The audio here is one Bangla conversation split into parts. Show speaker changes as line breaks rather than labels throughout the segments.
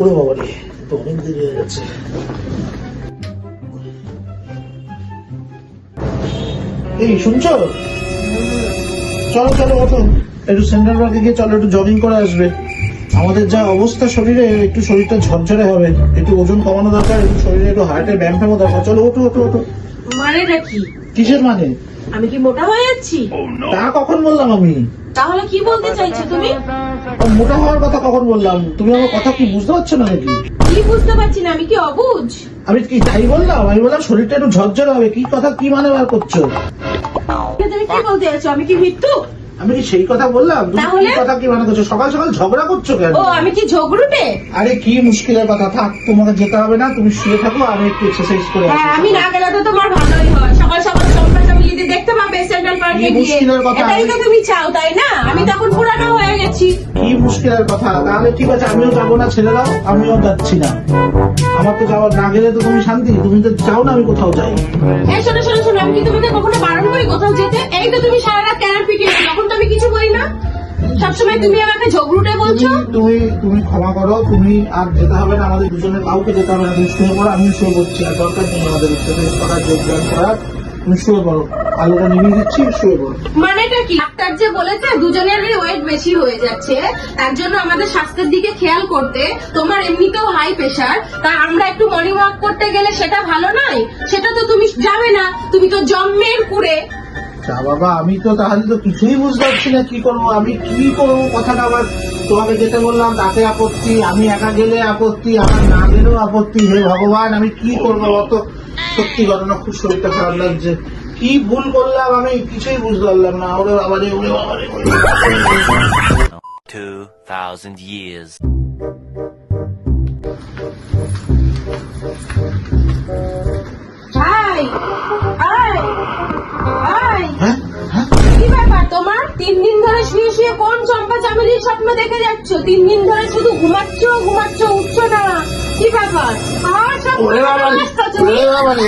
ওরে বাবা রে তো অনেক দেরি হয়ে এই শুনছো? চলো চলো ওঠো একটু সেন্ট্রাল পার্কে গিয়ে চলো একটু জগিং করে আসবে। আমাদের যা অবস্থা শরীরে একটু শরীরটা ঝরঝরে হবে। একটু ওজন কমানো দরকার একটু শরীরে একটু হার্টের ব্যায়াম দরকার। চলো ওঠো ওঠো ওঠো।
মানেটা কি?
কিসের মানে?
আমি কি মোটা হয়ে যাচ্ছি?
তা কখন বললাম আমি?
তাহলে কি বলতে চাইছো তুমি?
মোটা হওয়ার কথা কখন বললাম? তুমি আমার কথা কি বুঝতে পারছ না নাকি?
কি বুঝতে পারছি না আমি কি অবুঝ?
আমি কি তাই বললাম? আমি বললাম শরীরটা একটু ঝরঝরে হবে। কি কথা কি মানে বার করছ?
তুমি কি বলতে চাইছো? আমি কি মৃত্যু?
আমি কি সেই কথা বললাম? তুমি কি কথা কি মানে করছ? সকাল সকাল ঝগড়া করছ কেন?
ও আমি কি ঝগড়ুটে?
আরে কি মুশকিলের কথা? থাক তোমাকে যেতে হবে না। তুমি শুয়ে থাকো আমি একটু এক্সারসাইজ করে আসি।
হ্যাঁ আমি না গেলে তো তোমার ভালোই হয়। সকাল সকাল
কি মুশকিলের কথা?
এটাই তো তুমি চাও তাই না? আমি তখন পুরানো হয়ে গেছি।
কি মুশকিলের কথা? তাহলে ঠিক আছে আমিও যাব না ছেড়ে দাও আমিও যাচ্ছি না। আমার তো যাওয়ার না গেলে তো তুমি শান্তি তুমি তো চাও না আমি কোথাও যাই।
এই শোনো শোনো শোনো আমি কি তোমাকে কখনো বারণ করি কোথাও যেতে? এই তো তুমি সারা রাত পিটিয়ে তখন তো আমি কিছু বলি না। সবসময় তুমি আমাকে ঝগড়ুটে বলছো।
তুমি তুমি তুমি ক্ষমা করো তুমি আর যেতে হবে না আমাদের দুজনের কাউকে যেতে হবে না তুমি শুয়ে পড়ো আমি শুয়ে পড়ছি আর দরকার নেই আমাদের এক্সারসাইজ করার যোগদান করার। তুমি শুয়ে পড়ো। আলোটা নিভিয়ে দিচ্ছি শুয়ে পড়ো।
মানেটা কি? ডাক্তার যে বলেছে দুজনেরই ওয়েট বেশি হয়ে যাচ্ছে। তার জন্য আমাদের স্বাস্থ্যের দিকে খেয়াল করতে। তোমার এমনিতেও হাই প্রেশার তা আমরা একটু মর্নিং ওয়াক করতে গেলে সেটা ভালো নয়? সেটা তো তুমি যাবে না। তুমি তো জন্মের কুড়ে।
যা বাবা আমি তো তাহলে তো কিছুই বুঝতে পারছি না কি করব। আমি কি করব কথাটা আবার তোমাকে যেতে বললাম তাতে আপত্তি আমি একা গেলে আপত্তি আমার না গেলেও আপত্তি। হে ভগবান আমি কি করব অত সত্যি ঘটনা খুব শরীরটা খারাপ লাগছে। কি ভুল করলাম আমি কিছুই বুঝতে পারলাম না ওরে বাবারে ওরে বাবারে ওরে বাবারে।
2,000 years.
হাই হাই হাই কি ব্যাপার তোমার? তিন দিন ধরে শুয়ে শুয়ে কোন চম্পা চামেলির স্বপ্ন দেখে যাচ্ছ? তিন দিন ধরে শুধু ঘুমাচ্ছ ঘুমাচ্ছ উঠছ না। কি ব্যাপার? সব
ওরে বাবারে।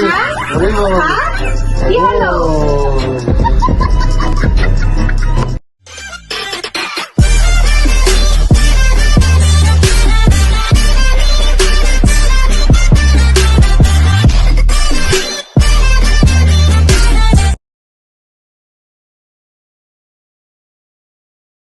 হ্যাঁ? কি হলো
ও,